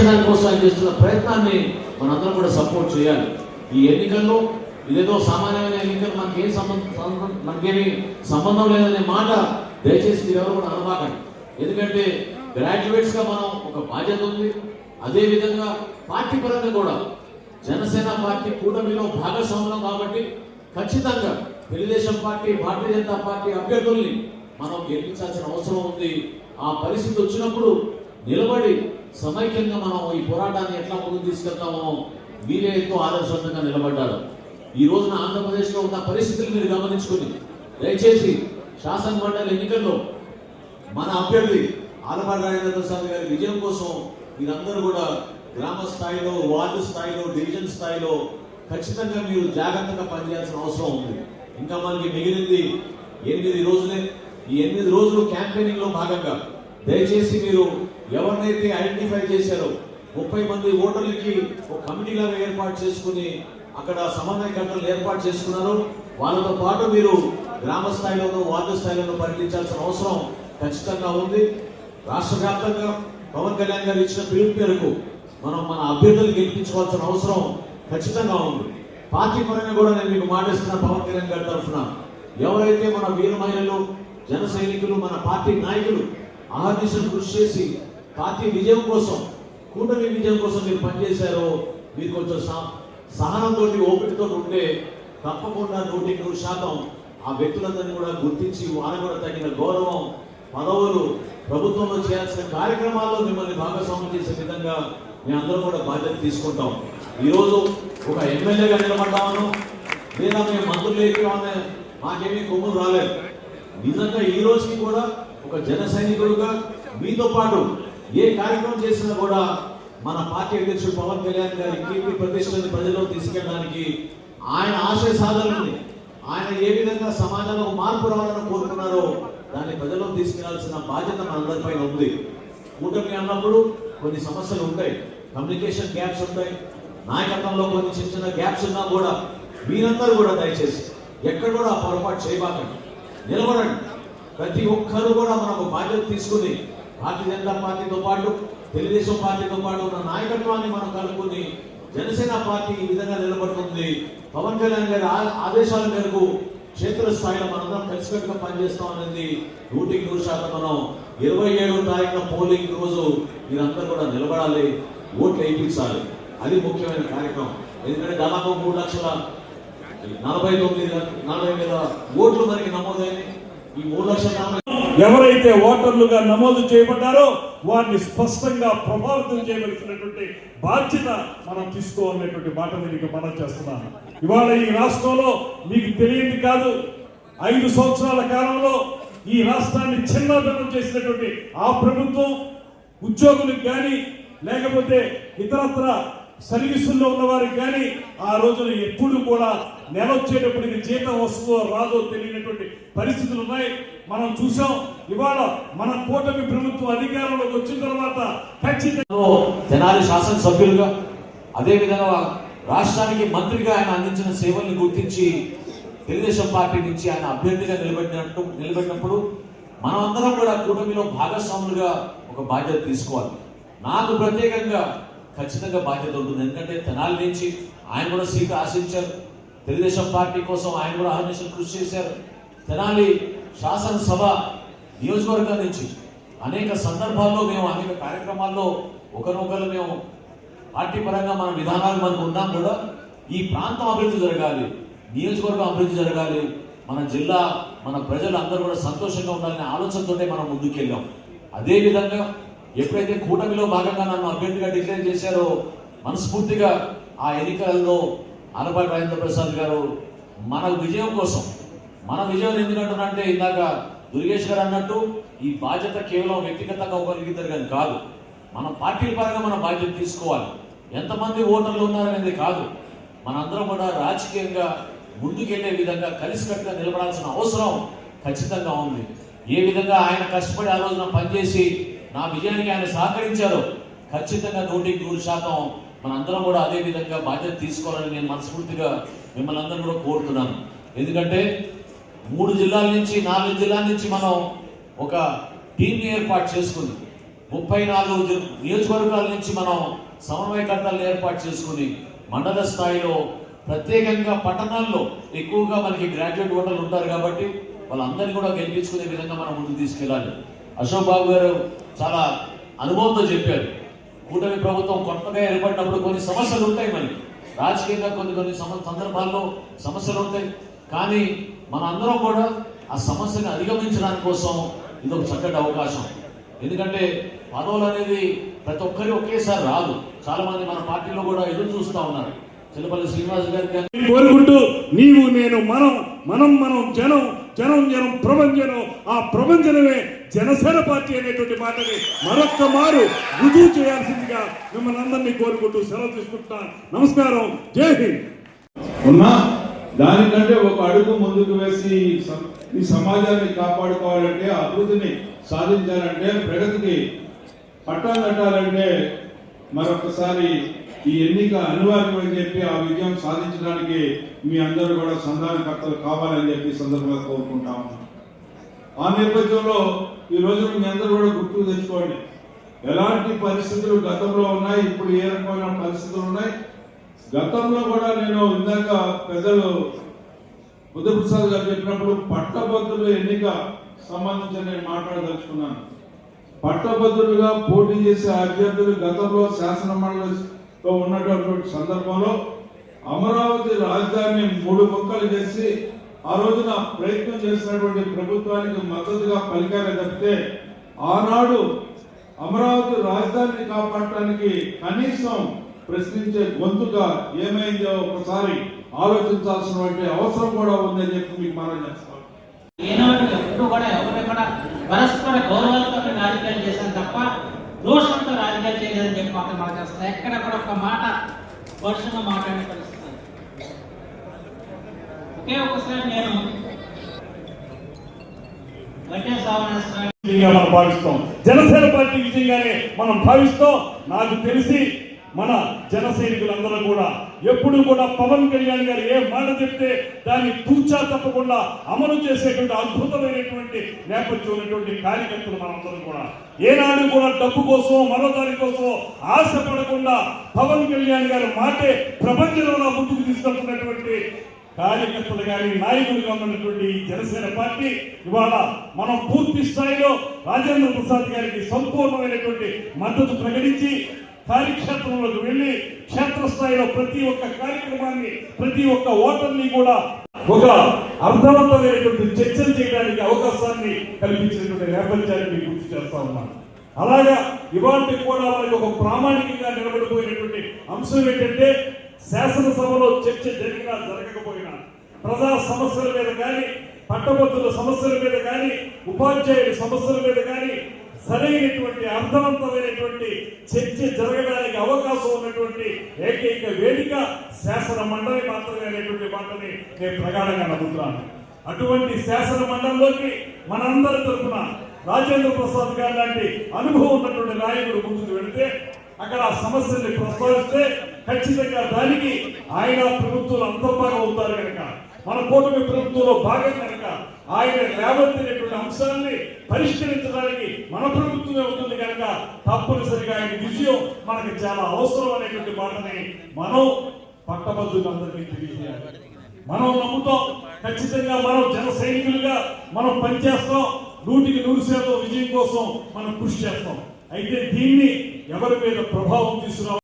సాధించడానికి కోసం ఆయన చేస్తున్న ప్రయత్నాన్ని మనందరం కూడా సపోర్ట్ చేయాలి. ఈ ఎన్నికల్లో ఇదేదో సామాన్యమైన ఎన్నికలు మనకేం సంబంధం సంబంధం- మనకేమి సంబంధం లేదనే మాట దయచేసి మీరు ఎవరు కూడా అనబాకండి. ఎందుకంటే గ్రాడ్యుయేట్స్గా మనం ఒక బాధ్యత ఉంది. అదేవిధంగా పార్టీ పరంగా కూడా జనసేన పార్టీ కూటమిలో భాగస్వామ్యం కాబట్టి ఖచ్చితంగా తెలుగుదేశం పార్టీ భారతీయ జనతా పార్టీ అభ్యర్థుల్ని మనం గెలిపించాల్సిన అవసరం ఉంది. ఆ పరిస్థితి వచ్చినప్పుడు నిలబడి సమైక్యంగా మనం ఈ పోరాటాన్ని ఎట్లా ముందుకు తీసుకెళ్తామో మీరే ఎంతో ఆదర్శవంతంగా నిలబడ్డారు. ఈ రోజున ఆంధ్రప్రదేశ్లో ఉన్న పరిస్థితులు మీరు గమనించుకుని దయచేసి శాసన మండలి ఎన్నికల్లో మన అభ్యర్థి ఆలపాటి రాజేంద్ర ప్రసాద్ గారి విజయం కోసం మీరందరూ కూడా గ్రామ స్థాయిలో వార్డు స్థాయిలో డివిజన్ స్థాయిలో ఖచ్చితంగా మీరు జాగ్రత్తగా పనిచేయాల్సిన అవసరం ఉంది. ఇంకా మనకి మిగిలింది ఎనిమిది రోజులే. ఈ ఎనిమిది రోజులు క్యాంపెయినింగ్లో భాగంగా దయచేసి మీరు ఎవరినైతే ఐడెంటిఫై చేశారో ముప్పై మంది ఓటర్లకి ఒక కమిటీ లాగా ఏర్పాటు చేసుకుని అక్కడ సమన్వయకర్తలు ఏర్పాటు చేసుకున్నారు. వాళ్ళతో పాటు మీరు గ్రామ స్థాయిలోనూ వార్డు స్థాయిలోనూ పర్యటించాల్సిన అవసరం ఖచ్చితంగా ఉంది. రాష్ట్ర వ్యాప్తంగా పవన్ కళ్యాణ్ గారు ఇచ్చిన పిలుపు మేరకు మనం మన అభ్యర్థులు గెలిపించుకోవాల్సిన అవసరం ఖచ్చితంగా ఉంది. పార్టీ పరంగా కూడా నేను మీకు మాటిస్తున్న పవన్ కళ్యాణ్ గారి తరఫున ఎవరైతే మన వీర మహిళలు జన సైనికులు మన పార్టీ నాయకులు ఆహర్నిశలు కృషి చేసి పార్టీ విజయం కోసం కూటమి విజయం కోసం మీరు పనిచేశారో మీరు కొంచెం సహ- సహనంతో ఓపికతో ఉంటే తప్పకుండా నూటికి నూరు శాతం ఆ వ్యక్తులందరినీ కూడా గుర్తించి వారికి కూడా తగిన గౌరవం పదవులు ప్రభుత్వంలో చేయాల్సిన కార్యక్రమాల్లో మిమ్మల్ని భాగస్వామ్యం చేసే విధంగా మేము అందరం కూడా బాధ్యత తీసుకుంటాం. ఈరోజు ఒక ఎమ్మెల్యేగా నిలబడ్డామను లేదా మేము మంత్రులు అయిపోయామనే మాకేమీ కొమ్ములు రాలేదు. నిజంగా ఈ రోజుకి కూడా ఒక జన సైనికుడుగా మీతో పాటు ఏ కార్యక్రమం చేసినా కూడా మన పార్టీ అధ్యక్షుడు పవన్ కళ్యాణ్ గారి కీర్తి ప్రతిష్టని ప్రజల్లో తీసుకెళ్ళడానికి ఆయన ఆశయ సాధనని ఆయన ఏ విధంగా సమాజంలో మార్పు రావాలని కోరుకున్నారో దాన్ని ప్రజల్లో తీసుకెళ్ళాల్సిన బాధ్యత మనందరిపైన ఉంది. కూటమి అన్నప్పుడు కొన్ని సమస్యలు ఉంటాయి. కమ్యూనికేషన్ గ్యాప్స్ ఉంటాయి. నాయకత్వంలో కొన్ని చిన్న చిన్న గ్యాప్స్ ఉన్నా కూడా మీరందరూ కూడా దయచేసి ఎక్కడ కూడా పొరపాటు చేయబాకండి. నిలబడండి. ప్రతి ఒక్కరు కూడా మనకు బాధ్యత తీసుకుని భారతీయ జనతా పార్టీతో పాటు తెలుగుదేశం పార్టీతో పాటు ఉన్న నాయకత్వాన్ని మనం కలుపుకొని జనసేన పార్టీ ఈ విధంగా నిలబడుతుంది. పవన్ కళ్యాణ్ గారి ఆదేశాల మేరకు క్షేత్రస్థాయిలో మనందరం కలిసికట్టుగా పనిచేస్తాం అనేది నూటికి నూరు శాతం మనం ఇరవై ఏడు తారీఖున పోలింగ్ రోజు మీరందరూ కూడా నిలబడాలి ఓట్లు వేయించాలి. అది ముఖ్యమైన కార్యక్రమం. ఎందుకంటే దాదాపు మూడు లక్షల నలభై తొమ్మిది నలభై వేల ఓట్లు మనకి నమోదైనాయి. ఎవరైతే ఓటర్లుగా నమోదు చేయబడ్డారో వారిని స్పష్టంగా ప్రభావితం చేయవలసినటువంటి బాధ్యత మనం తీసుకోవాలనేటువంటి మాట మీకు మనం చేస్తున్నాను. ఇవాళ ఈ రాష్ట్రంలో మీకు తెలియదు కాదు ఐదు సంవత్సరాల కాలంలో ఈ రాష్ట్రాన్ని చిన్నదనం చేసినటువంటి ఆ ప్రభుత్వం ఉద్యోగులకు కానీ లేకపోతే ఇతరత్ర సర్వీసుల్లో ఉన్న వారికి కానీ ఆ రోజున ఎప్పుడు కూడా నెల వచ్చేటప్పటికి జీతం వస్తుందో రాదో తెలియనటువంటి పరిస్థితులు ఉన్నాయి. మనం చూసాం ఇవాళ మన కూటమి ప్రభుత్వం అధికారంలోకి వచ్చిన తర్వాత ఖచ్చితంగా తెనాలి శాసనసభ్యులుగా అదేవిధంగా రాష్ట్రానికి మంత్రిగా ఆయన అందించిన సేవల్ని గుర్తించి తెలుగుదేశం పార్టీ నుంచి ఆయన అభ్యర్థిగా నిలబడినట్టు నిలబడినప్పుడు మనమందరం కూడా కూటమిలో భాగస్వాములుగా ఒక బాధ్యత తీసుకోవాలి. నాకు ప్రత్యేకంగా ఖచ్చితంగా బాధ్యత ఉంటుంది. ఎందుకంటే తెనాలి నుంచి ఆయన కూడా సీటు ఆశించారు. తెలుగుదేశం పార్టీ కోసం ఆయన కూడా ఆహ్వానించిన కృషి చేశారు. తెనాలి శాసనసభ నియోజకవర్గం నుంచి అనేక సందర్భాల్లో మేము అనేక కార్యక్రమాల్లో ఒకరినొకరు మేము పార్టీ పరంగా మన విధానాలు మనకు ఉన్నాం కూడా ఈ ప్రాంతం అభివృద్ధి జరగాలి నియోజకవర్గం అభివృద్ధి జరగాలి మన జిల్లా మన ప్రజలు అందరూ కూడా సంతోషంగా ఉండాలనే ఆలోచనతోనే మనం ముందుకెళ్ళాం. అదే విధంగా ఎప్పుడైతే కూటమిలో భాగంగా నన్ను అభ్యర్థిగా డిక్లేర్ చేశారో మనస్ఫూర్తిగా ఆ ఎన్నికలలో ఆలపాటి రాజేంద్ర ప్రసాద్ గారు మన విజయం కోసం మన విజయం ఎందుకంటున్నంటే ఇందాక దుర్గేష్ గారు అన్నట్టు ఈ బాధ్యత కేవలం వ్యక్తిగతంగా ఒకరికిద్దరు కానీ కాదు. మన పార్టీల పరంగా మన బాధ్యత తీసుకోవాలి. ఎంతమంది ఓటర్లు ఉన్నారనేది కాదు. మనందరం కూడా రాజకీయంగా ముందుకెళ్ళే విధంగా కలిసికట్టుగా నిలబడాల్సిన అవసరం ఖచ్చితంగా ఉంది. ఏ విధంగా ఆయన కష్టపడి ఆ రోజున పనిచేసి నా విజయానికి ఆయన సహకరించారో ఖచ్చితంగా నూటికి నూరు శాతం మనందరం కూడా అదే విధంగా బాధ్యత తీసుకోవాలని నేను మనస్ఫూర్తిగా మిమ్మల్ని అందరూ కూడా కోరుతున్నాను. ఎందుకంటే మూడు జిల్లాల నుంచి నాలుగు జిల్లాల నుంచి మనం ఒక టీంని ఏర్పాటు చేసుకుని ముప్పై నాలుగు నియోజకవర్గాల నుంచి మనం సమన్వయకర్తలను ఏర్పాటు చేసుకుని మండల స్థాయిలో ప్రత్యేకంగా పట్టణాల్లో ఎక్కువగా మనకి గ్రాడ్యుయేట్ ఓటర్లు ఉంటారు కాబట్టి వాళ్ళందరినీ కూడా గెలిపించుకునే విధంగా మనం ముందుకు తీసుకెళ్ళాలి. అశోక్ బాబు గారు చాలా అనుభవంతో చెప్పారు. కూటమి ప్రభుత్వం కొత్తగా ఏర్పడినప్పుడు కొన్ని సమస్యలు ఉంటాయి మనకి. రాజకీయంగా కొన్ని కొన్ని సందర్భాల్లో సమస్యలు ఉంటాయి. కానీ మన అందరం కూడా ఆ సమస్యను అధిగమించడానికి కోసం ఇది ఒక చక్కటి అవకాశం. ఎందుకంటే పదవులు అనేది ప్రతి ఒక్కరి ఒకేసారి రాదు. చాలా మంది మన పార్టీలో కూడా ఎదురు చూస్తూ ఉన్నారు. చిల్లపల్లి శ్రీనివాస్ గారికి కోరుకుంటూ నీవు నేను మనం మనం మనం జనం జనం జనం ప్రభంజనం ఆ ప్రభంజనమే జనసేన పార్టీ అనేటువంటి మాటని మరొక్క మారు రుజువు చేయాల్సిందిగా మిమ్మల్ని అందరినీ కోరుకుంటూ సెలవు తీసుకుంటున్నాను. నమస్కారం. జై హింద్. ఉన్నా దానికంటే ఒక అడుగు ముందుకు వేసి ఈ సమాజాన్ని కాపాడుకోవాలంటే అభివృద్ధిని సాధించాలంటే ప్రగతికి పట్టం కట్టాలంటే మరొకసారి ఈ ఎన్నిక అనివార్యమని చెప్పి ఆ విజయం సాధించడానికి మీ అందరూ కూడా సంధానకర్తలు కావాలని చెప్పి సందర్భంగా కోరుకుంటాము ఆ నేపథ్యంలో ఈ రోజు మీ అందరూ కూడా గుర్తుకు తెచ్చుకోండి. ఎలాంటి పరిస్థితులు గతంలో ఉన్నాయి ఇప్పుడు ఏ రకమైన పరిస్థితులు ఉన్నాయి? గతంలో కూడా నేను ఇందాక పెద్దలు బుద్ధప్రసాద్ గారు చెప్పినప్పుడు పట్టభద్రుల ఎన్నిక సంబంధించి నేను మాట్లాడదలుచుకున్నాను. పట్టభద్రులుగా పోటీ చేసే అభ్యర్థులు గతంలో శాసనమండలితో ఉన్నటువంటి సందర్భంలో అమరావతి రాజధానిని మూడు ముక్కలు చేసి ఆ రోజున ప్రయత్నం చేసినటువంటి ప్రభుత్వానికి మద్దతుగా పలికారే తప్పితే ఆనాడు అమరావతి రాజధానిని కాపాడటానికి కనీసం ప్రశ్నించే గొంతుగా ఏమైందో ఒకసారి ఆలోచించాల్సినటువంటి అవసరం కూడా ఉందని చెప్పి మీకు మనం చేస్తాం ఈనాడు ఎప్పుడు కూడా ఎవరు కూడా పరస్పర గౌరవాలతో రాజకీయాలు చేశాను తప్ప దోషంతో రాజకీయాలు చేయలేదని చెప్పి మాకు మాట చేస్తాను ఎక్కడ కూడా ఒక మాట వర్షంగా మాట్లాడే పరిస్థితి. ఒకే ఒకసారి నేను భావిస్తాం. జనసేన పార్టీ విజయంగానే మనం భావిస్తాం. నాకు తెలిసి మన జన సైనికులందరూ కూడా ఎప్పుడు కూడా పవన్ కళ్యాణ్ గారు ఏ మాట చెప్తే దాన్ని తూచా తప్పకుండా అమలు చేసేటువంటి అద్భుతమైనటువంటి నేపథ్యం ఉన్నటువంటి కార్యకర్తలు మనందరం కూడా. ఏనాడు కూడా డబ్బు కోసం మరో దాని కోసం ఆశపడకుండా పవన్ కళ్యాణ్ గారి మాటే ప్రపంచంలో ముందుకు తీసుకెళ్తున్నటువంటి కార్యకర్తలు కానీ నాయకులుగా ఉన్నటువంటి జనసేన పార్టీ ఇవాళ మనం పూర్తి స్థాయిలో రాజేంద్ర ప్రసాద్ గారికి సంపూర్ణమైనటువంటి మద్దతు ప్రకటించి కార్యక్షేత్రంలోకి వెళ్ళి క్షేత్రస్థాయిలో ప్రతి ఒక్క కార్యక్రమాన్ని ప్రతి ఒక్క ఓటర్ని కూడా ఒక అర్థవంతమైనటువంటి చర్చలు చేయడానికి అవకాశాన్ని కల్పించినటువంటి నేపథ్యాన్ని గుర్తు చేస్తా ఉన్నాను. అలాగా ఇవాళ కూడా వారికి ఒక ప్రామాణికంగా నిలబడిపోయినటువంటి అంశం ఏంటంటే శాసనసభలో చర్చ జరిగినా జరగకపోయినా ప్రజా సమస్యల మీద కానీ పట్టభద్రుల సమస్యల మీద కానీ ఉపాధ్యాయుల సమస్యల మీద కానీ సరైనటువంటి అర్థవంతమైనటువంటి చర్చ జరగడానికి అవకాశం ఉన్నటువంటి ఏకైక వేదిక శాసన మండలి మాత్రమే అనేటువంటి మాటని నేను ప్రగాఢంగా నమ్ముతున్నాను. అటువంటి శాసన మండలిలోకి మనందరి తరఫున రాజేంద్ర ప్రసాద్ గారు లాంటి అనుభవం ఉన్నటువంటి నాయకుడు ముందుకు వెళితే అక్కడ ఆ సమస్యల్ని ప్రస్తావిస్తే ఖచ్చితంగా దానికి ఆయన ప్రభుత్వం అంతర్భాగం అవుతారు కనుక మన కూటమి ప్రభుత్వంలో భాగం కనుక ఆయన లేవనెత్తినటువంటి అంశాన్ని పరిష్కరించడానికి మన ప్రభుత్వమే ఉంటుంది కనుక తప్పనిసరిగా ఆయన విజయం మనకి చాలా అవసరం అనేటువంటి మాటని మనం పట్టభద్రులందరికీ తెలియజేయాలి. మనం నమ్ముతాం ఖచ్చితంగా మనం జన సైనికులుగా మనం పనిచేస్తాం నూటికి నూరు శాతం విజయం కోసం మనం కృషి చేస్తాం. అయితే దీన్ని ఎవరి మీద ప్రభావం తీసుకురావాలి